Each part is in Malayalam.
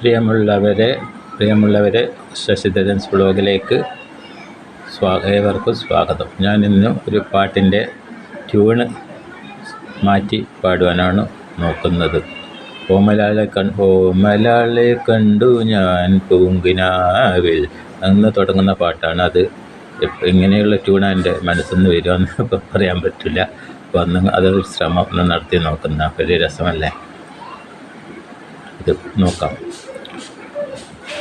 പ്രിയമുള്ളവരെ പ്രിയമുള്ളവരെ ശശിധരൻസ് വ്ളോഗിലേക്ക് സ്വാ ഏവർക്കും സ്വാഗതം. ഞാൻ ഇന്ന് ഒരു പാട്ടിന്റെ ട്യൂണ് മാറ്റി പാടുവാനാണ് നോക്കുന്നത്. ഓമലാളെ കൺ ഓമലാളെ കണ്ടു ഞാൻ പൂങ്കിനാവിൽ. അന്ന് തുടങ്ങുന്ന പാട്ടാണ് അത്. ഇങ്ങനെയുള്ള ട്യൂണാണ് എന്റെ മനസ്സിൽ നിന്ന് വരുമെന്ന് പറയാൻ പറ്റില്ല. അപ്പോൾ അന്ന് അതൊരു ശ്രമം നടത്തി നോക്കുന്ന വലിയ രസമല്ലേ? ഇത് നോക്കാം.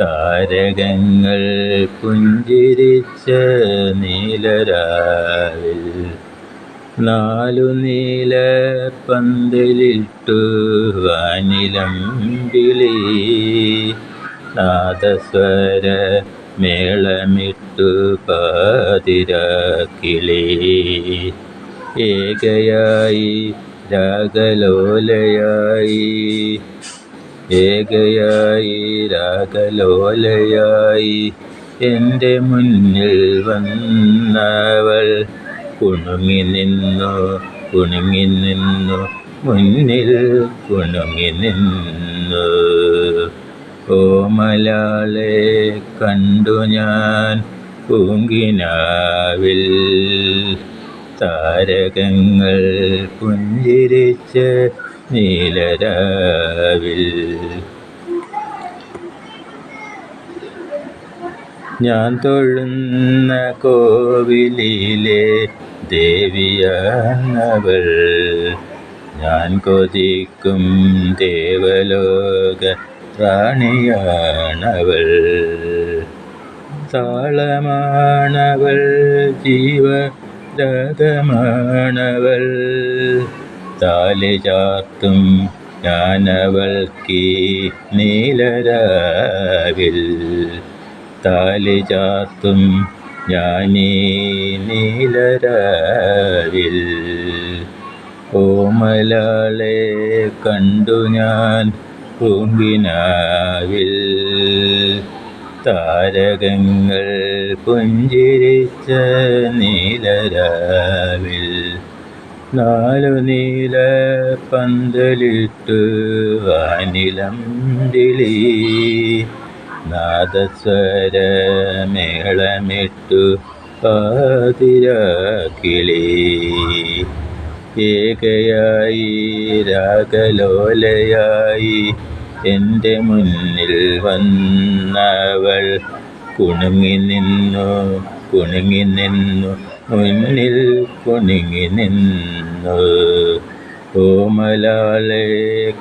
താരകങ്ങൾ പുഞ്ചിരിച്ച നീലരാവിൽ നാലു നീല പന്തലിട്ടു വാനിലം വിളി. നാദസ്വര മേളമിട്ടു പാതിരാക്കിളി. ഏകയായി രാഗലോലയായി ഏകയായി രാഗലോലയായി എന്റെ മുന്നിൽ വന്നവൾ കുണുങ്ങി നിന്നു കുണുങ്ങി നിന്നു മുന്നിൽ കുണുങ്ങി നിന്നു. ഓമലാളെ കണ്ടു ഞാൻ പൂങ്കിനാവിൽ. താരകങ്ങൾ പുഞ്ചിരിച്ച നീലരാവിൽ. ഞാൻ തൊഴുന്ന കോവിലിലെ ദേവിയാണവൾ. ഞാൻ കൊതിക്കും ദേവലോക റാണിയാണവൾ. താളമാണവൾ ജീവരഥമാണവൾ. താലി ചാർത്തും ഞാനവൾക്കീ നീലരാവിൽ. താലി ചാർത്തും ഞാനീ നീലരാവിൽ. ഓമലാളെ കണ്ടു ഞാൻ പൂങ്കിനാവിൽ. താരകങ്ങൾ പുഞ്ചിരിച്ച നീലരാവിൽ. നാലു നീല പന്തലിട്ട് വാനിലം ദിളി നാദസ്വര മേളമിട്ടു പാതിരാക്കിളി. ഏകയായി രാഗലോലയായി എന്റെ മുന്നിൽ വന്നവൾ കുണുങ്ങി നിന്നു കുണുങ്ങി നിന്നു. മുന്നിൽ കുണുങ്ങി നിന്നു. കോമലാളെ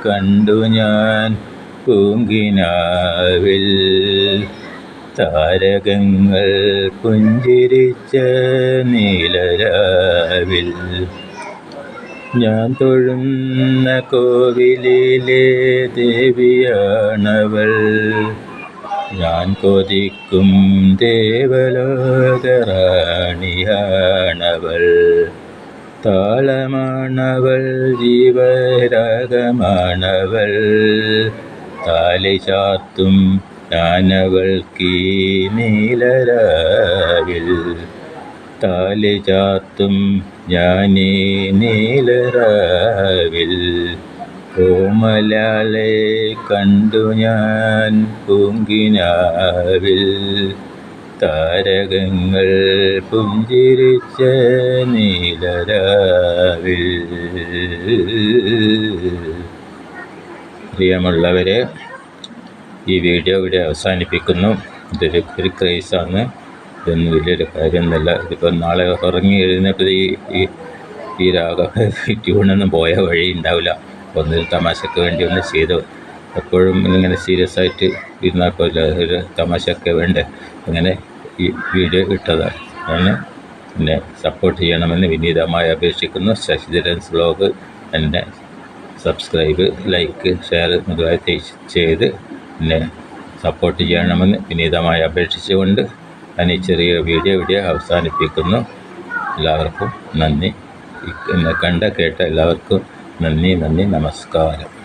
കണ്ടു ഞാൻ പൂങ്കിനാവിൽ. താരകങ്ങൾ പുഞ്ചിരിച്ച നീലരാവിൽ. ഞാൻ തൊഴുന്ന കോവിലിലെ ദേവിയാണവൾ. ഞാൻ കൊതിക്കും ദേവലോകറാണിയാണവൾ. താളമാണവൾ ജീവരാഗമാണവൾ. താലി ചാത്തും ഞാനവൾക്കീ നീലരാവിൽ. താലി ചാത്തും ഞാനീ നീലരാവിൽ. കോമലാളെ കണ്ടു ഞാൻ പൂങ്കിനാവിൽ. താരകങ്ങൾ പുഞ്ചിരിച്ച നീലരാവിൽ. പ്രിയമുള്ളവരെ ഈ വീഡിയോ ഇവിടെ അവസാനിപ്പിക്കുന്നു. ഇതൊരു ഒരു ക്രൈസാണ്. ഇതൊന്നും വലിയൊരു കാര്യമൊന്നുമല്ല. ഇതിപ്പോൾ നാളെ ഉറങ്ങി എഴുന്നേപ്പോൾ ഈ ഈ രാഗ ട്യൂണൊന്നും പോയ വഴി ഉണ്ടാവില്ല. ഒന്നൊരു തമാശക്ക് വേണ്ടി ഒന്ന് ചെയ്തു. എപ്പോഴും ഇങ്ങനെ സീരിയസ് ആയിട്ട് ഇരുന്നാൽ പോലെ ഒരു തമാശയൊക്കെ വേണ്ടേ? അങ്ങനെ ഈ വീഡിയോ ഇട്ടതാണ്. അതിന് എന്നെ സപ്പോർട്ട് ചെയ്യണമെന്ന് വിനീതമായി അപേക്ഷിക്കുന്നു. ശശിധരൻസ് ബ്ലോഗ് എന്നെ സബ്സ്ക്രൈബ് ലൈക്ക് ഷെയർ മുതലായി ചെയ്ത് എന്നെ സപ്പോർട്ട് ചെയ്യണമെന്ന് വിനീതമായി അപേക്ഷിച്ചുകൊണ്ട് ഞാൻ ഈ ചെറിയ വീഡിയോ വീഡിയോ അവസാനിപ്പിക്കുന്നു. എല്ലാവർക്കും നന്ദി. എന്നെ കണ്ട കേട്ട എല്ലാവർക്കും നന്ദി നന്ദി നമസ്കാരം